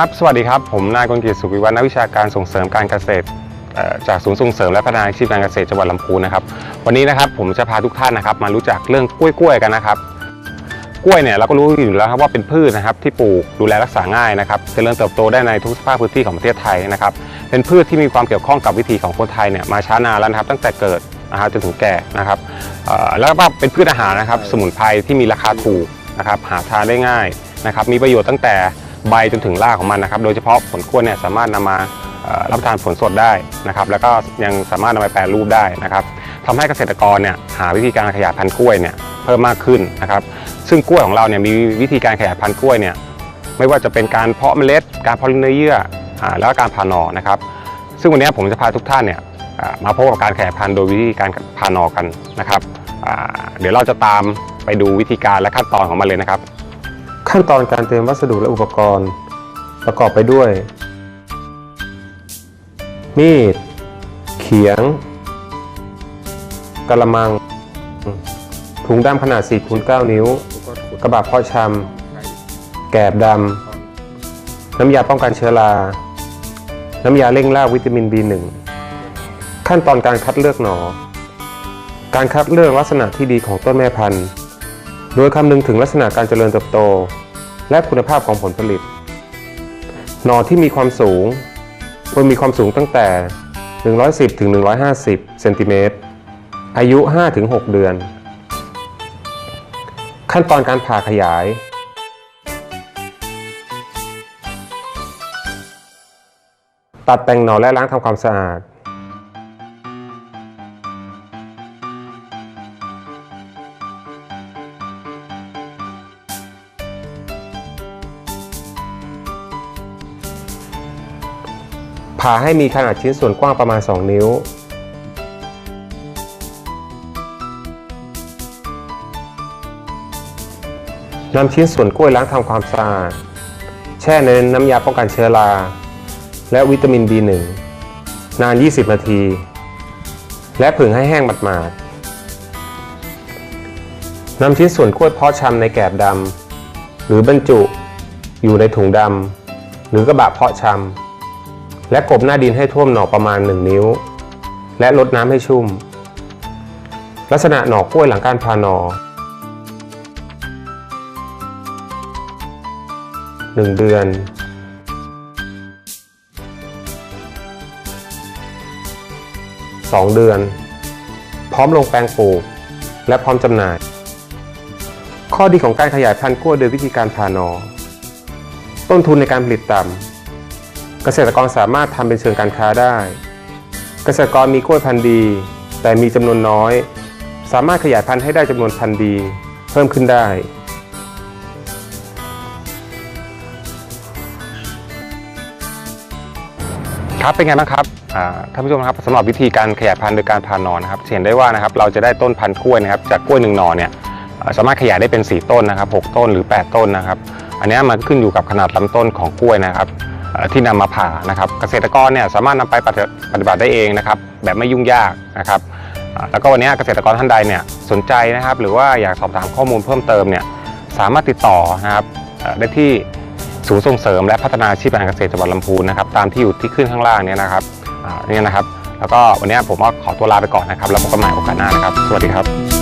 ครับ สวัสดีครับ ผมนายกลกิจสุขวิวัฒน์นักวิชาการส่งเสริมการเกษตรจากศูนย์ส่งเสริมและพัฒนาอาชีพการเกษตรจังหวัดลำพูนนะครับ วันนี้นะครับผมจะพาทุกท่านนะครับมารู้จักเรื่องกล้วยๆกันนะครับ กล้วยเนี่ยเราก็รู้อยู่แล้วครับว่าเป็นพืชนะครับที่ปลูกดูแลรักษาง่ายนะครับเจริญเติบโตได้ในทุกสภาพพื้นที่ของประเทศไทยนะครับ เป็นพืชที่มีความเกี่ยวข้องกับวิถีของคนไทยเนี่ยมาช้านานแล้วนะครับตั้งแต่เกิดนะครับจนถึงแก่นะครับแล้วก็เป็นพืชอาหารนะครับสมุนไพรที่มีราคาถูกนะครับหาทานได้ง่ายนะครับมีประโยชน์ตั้งแต่ ใบจนถึงรากของมันนะครับ โดยเฉพาะผลกล้วเนี่ยสามารถนำมารับประทานผลสดได้นะครับ แล้วก็ยังสามารถนำไปแปรรูปได้นะครับทำให้เกษตรกรเนี่ยหาวิธีการขยายพันธุ์กล้วยเนี่ยเพิ่มมากขึ้นนะครับ ซึ่งกล้วยของเราเนี่ยมีวิธีการขยายพันธุ์กล้วยเนี่ยไม่ว่าจะเป็นการเพาะเมล็ด การเพาะเนื้อเยื่ออแล้วก็การผ่าหน่อนะครับ ซึ่งวันนี้ผมจะพาทุกท่านเนี่ยมาพบกับการขยายพันธุ์โดยวิธีการผ่าหน่อกันนะครับ เดี๋ยวเราจะตามไปดูวิธีการและขั้นตอนของมันเลยนะครับ ขั้นตอนการเตรียมวัสดุและอุปกรณ์ ประกอบไปด้วย มีด เขียงกระมัง ถุงดำขนาด4คูณ9นิ้ว กระบะพาะชำแกบดำ น้ำยาป้องกันเชื้อรา น้ำยาเร่งล่าวิตามิน B1 ขั้นตอนการคัดเลือกหนอ การคัดเลือกลักษณะที่ดีของต้นแม่พันธุ์ โดยคำนึงถึงลักษณะการเจริญเติบโต และคุณภาพของผลผลิต หน่อที่มีความสูงควรมีความสูงตั้งแต่ 110ถึง150เซนติเมตร อายุ 5-6 เดือน ขั้นตอนการผ่าขยาย ตัดแต่งหน่อและล้างทำความสะอาด ผ่าให้มีขนาดชิ้นส่วนกว้างประมาณ 2 นิ้ว นำชิ้นส่วนกล้วยล้างทำความสะอาด แช่ในน้ำยาป้องกันเชื้อรา และวิตามิน B1 นาน 20 นาที และผึ่งให้แห้งหมาดๆนำชิ้นส่วนกล้วยเพาะชำในแกบดำหรือบรรจุ อยู่ในถุงดำหรือกระบะเพาะชำ และกบหน้าดินให้ท่วมหน่อประมาณ 1 นิ้ว และลดน้ำให้ชุ่ม ลักษณะหน่อกล้วยหลังการผ่าหน่อ1เดือน 2 เดือน พร้อมลงแปลงปลูก และพร้อมจำหน่าย ข้อดีของการขยายพันธุ์กล้วยโดยวิธีการผ่าหนอ ต้นทุนในการผลิตต่ำ เกษตรกรสามารถทำเป็นเชิงการค้าได้ เกษตรกรมีกล้วยพันธุ์ดี แต่มีจำนวนน้อย สามารถขยายพันธุ์ให้ได้จำนวนพันธุ์ดี เพิ่มขึ้นได้ ครับเป็นไงบ้างครับอ่าท่านผู้ชมครับสำหรับวิธีการขยายพันธุ์โดยการผ่านอนะครับเห็นได้ว่านะครับเราจะได้ต้นพันธุ์กล้วยนะครับจากกล้วยหนึ่งหน่อเนี่ยสามารถขยายได้เป็น 4 ต้นนะครับ 6 ต้นหรือ 8 ต้นนะครับ อันนี้มันขึ้นอยู่กับขนาดลำต้นของกล้วยนะครับ ที่นำมาผ่านะครับ เกษตรกรเนี่ยสามารถนำไปปฏิบัติได้เองนะครับ แบบไม่ยุ่งยากนะครับ แล้วก็วันนี้เกษตรกรท่านใดเนี่ยสนใจนะครับ หรือว่าอยากสอบถามข้อมูลเพิ่มเติมเนี่ยสามารถติดต่อนะครับได้ที่ศูนย์ส่งเสริมและพัฒนาอาชีพการเกษตรจังหวัดลำพูนนะครับตามที่อยู่ที่ขึ้นข้างล่างเนี่ยนะครับนี่นะครับ แล้วก็วันนี้ผมก็ขอตัวลาไปก่อนนะครับแล้วพบกันใหม่โอกาสหน้านะครับ สวัสดีครับ